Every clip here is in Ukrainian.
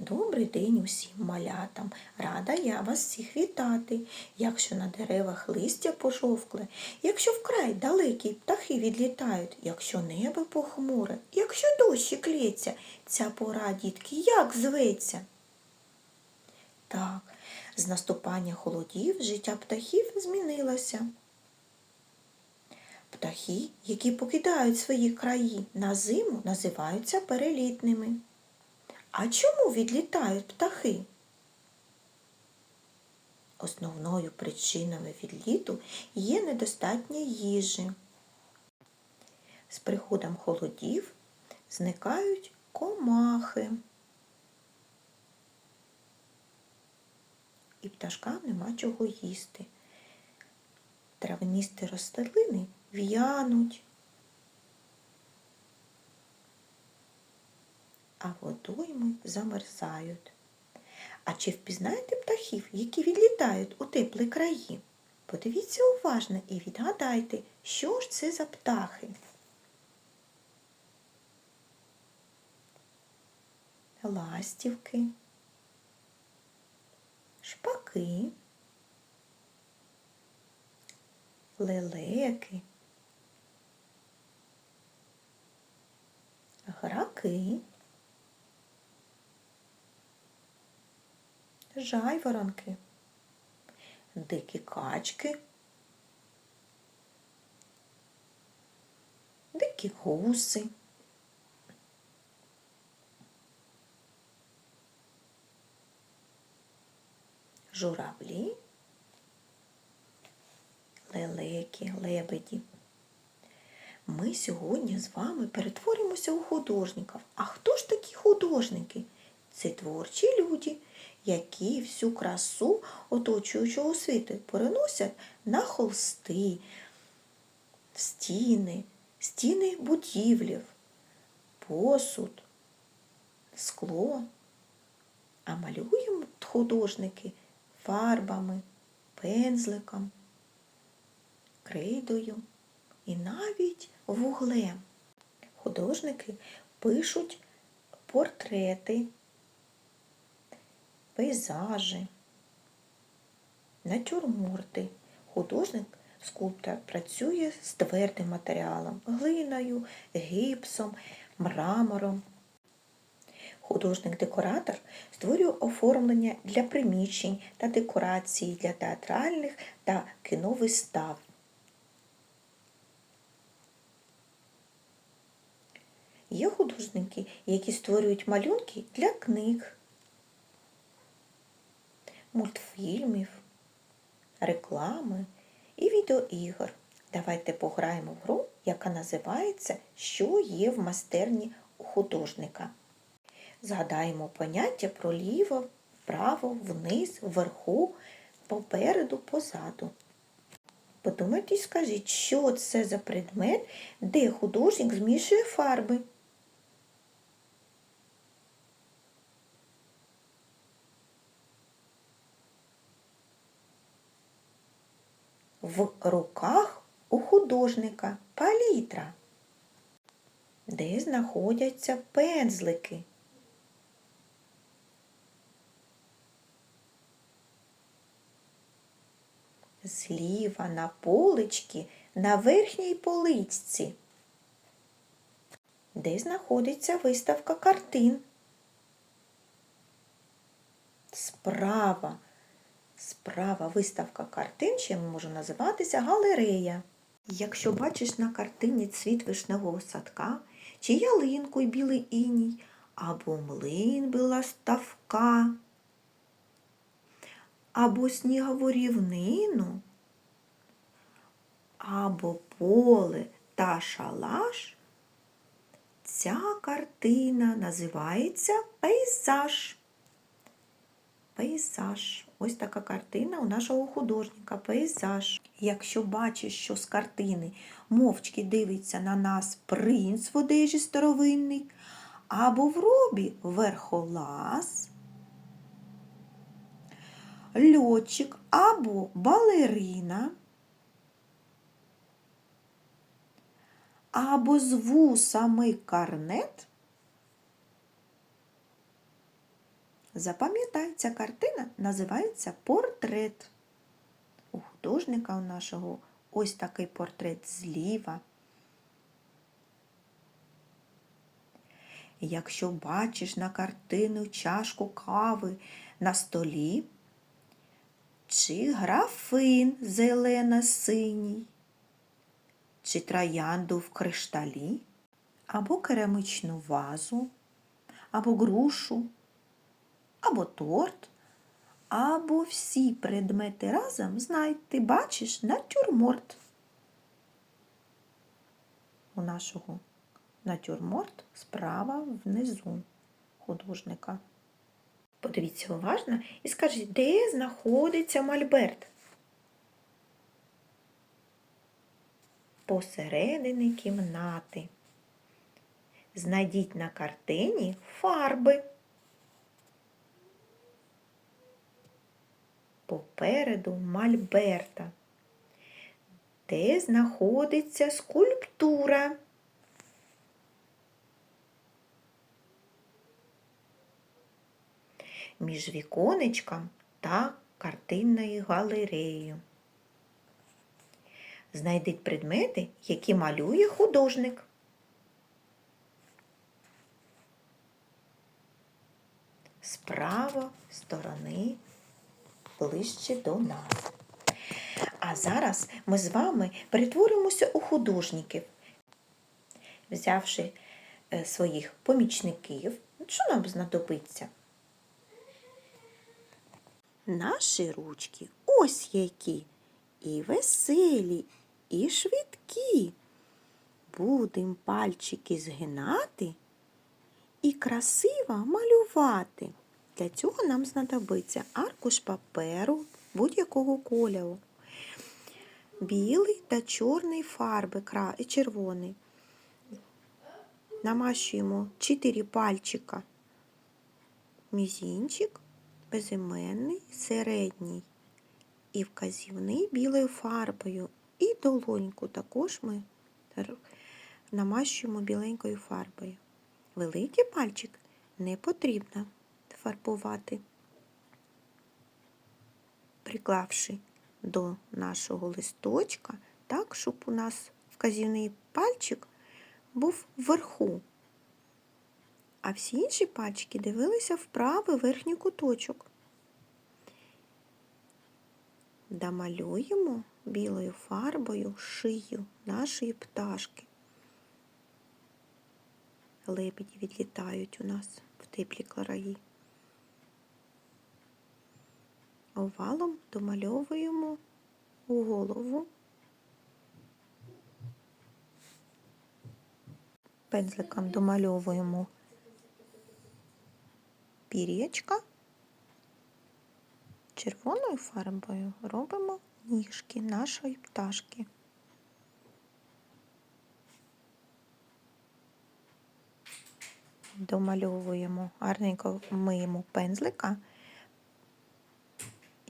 Добрий день усім малятам. Рада я вас всіх вітати. Якщо на деревах листя пожовкле, якщо вкрай далекі птахи відлітають, якщо небо похмуре, якщо дощик лється, ця пора, дітки, як зветься? Так, з наступання холодів життя птахів змінилося. Птахи, які покидають свої краї на зиму, називаються перелітними. А чому відлітають птахи? Основною причиною відліту є недостатня їжі. З приходом холодів зникають комахи. І пташкам нема чого їсти. Травністі рослини в'януть. А водойми замерзають. А чи впізнаєте птахів, які відлітають у теплі краї? Подивіться уважно і відгадайте, що ж це за птахи. Ластівки, шпаки, лелеки, граки. Жайворонки, дикі качки, дикі гуси, журавлі, лелеки, лебеді. Ми сьогодні з вами перетворимося у художників. А хто ж такі художники? Це творчі люди, які всю красу оточуючого світу переносять на холсти, стіни, стіни будівлів, посуд, скло. А малюємо художники фарбами, пензликом, крейдою і навіть вуглем. Художники пишуть портрети пейзажі, натюрморти. Художник скульптор працює з твердим матеріалом, глиною, гіпсом, мрамором. Художник-декоратор створює оформлення для приміщень та декорацій для театральних та кіновистав. Є художники, які створюють малюнки для книг мультфільмів, реклами і відеоігор. Давайте пограємо в гру, яка називається Що є в майстерні у художника. Згадаємо поняття про ліво, вправо, вниз, вверху, попереду, позаду. Подумайте і скажіть, що це за предмет, де художник змішує фарби. В руках у художника палітра, де знаходяться пензлики. Зліва на поличці на верхній поличці, де знаходиться виставка картин. Справа Справа виставка картин ще може називатися галерея. Якщо бачиш на картині цвіт вишневого садка, чи ялинку й білий іній, або млин била ставка, або снігову рівнину, або поле та шалаш, ця картина називається пейзаж. Пейзаж. Ось така картина у нашого художника, пейзаж. Якщо бачиш, що з картини мовчки дивиться на нас принц в одежі старовинний, або в робі верхолаз, льотчик або балерина, або з вусами карнет, Запам'ятай, ця картина називається портрет. У художника у нашого ось такий портрет зліва. Якщо бачиш на картину чашку кави на столі, чи графин зелено-синій, чи троянду в кришталі, або керамичну вазу, або грушу, або торт, або всі предмети разом, знай, ти бачиш натюрморт. У нашого натюрморт справа внизу художника. Подивіться уважно і скажіть, де знаходиться мольберт? Посередині кімнати. Знайдіть на картині фарби. Попереду мольберта. Де знаходиться скульптура? між віконечком та картинною галереєю. Знайдіть предмети, які малює художник. Справа сторони ближче до нас. А зараз ми з вами перетворимося у художників, взявши е, своїх помічників. Що нам знадобиться? Наші ручки ось які і веселі, і швидкі. Будем пальчики згинати і красиво малювати. Для цього нам знадобиться аркуш паперу будь-якого кольору, білий та чорний фарби і червоний. Намащуємо 4 пальчика, мізінчик, безіменний, середній і вказівний білою фарбою. І долоньку також ми намащуємо біленькою фарбою. Великий пальчик не потрібно фарбувати, приклавши до нашого листочка так, щоб у нас вказівний пальчик був вверху, а всі інші пальчики дивилися в правий верхній куточок. Домалюємо білою фарбою шию нашої пташки. Лебеді відлітають у нас в теплі краї. Овалом домальовуємо голову. Пензликом домальовуємо пір'ячка. Червоною фарбою робимо ніжки нашої пташки. Домальовуємо, гарненько миємо пензлика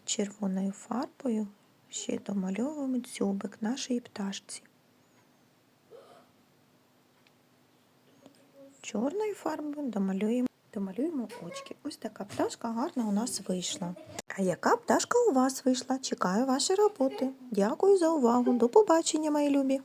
червоною фарбою ще домальовуємо дзюбик нашої пташці. Чорною фарбою домалюємо, домалюємо очки. Ось така пташка гарна у нас вийшла. А яка пташка у вас вийшла? Чекаю ваші роботи. Дякую за увагу. До побачення, мої любі!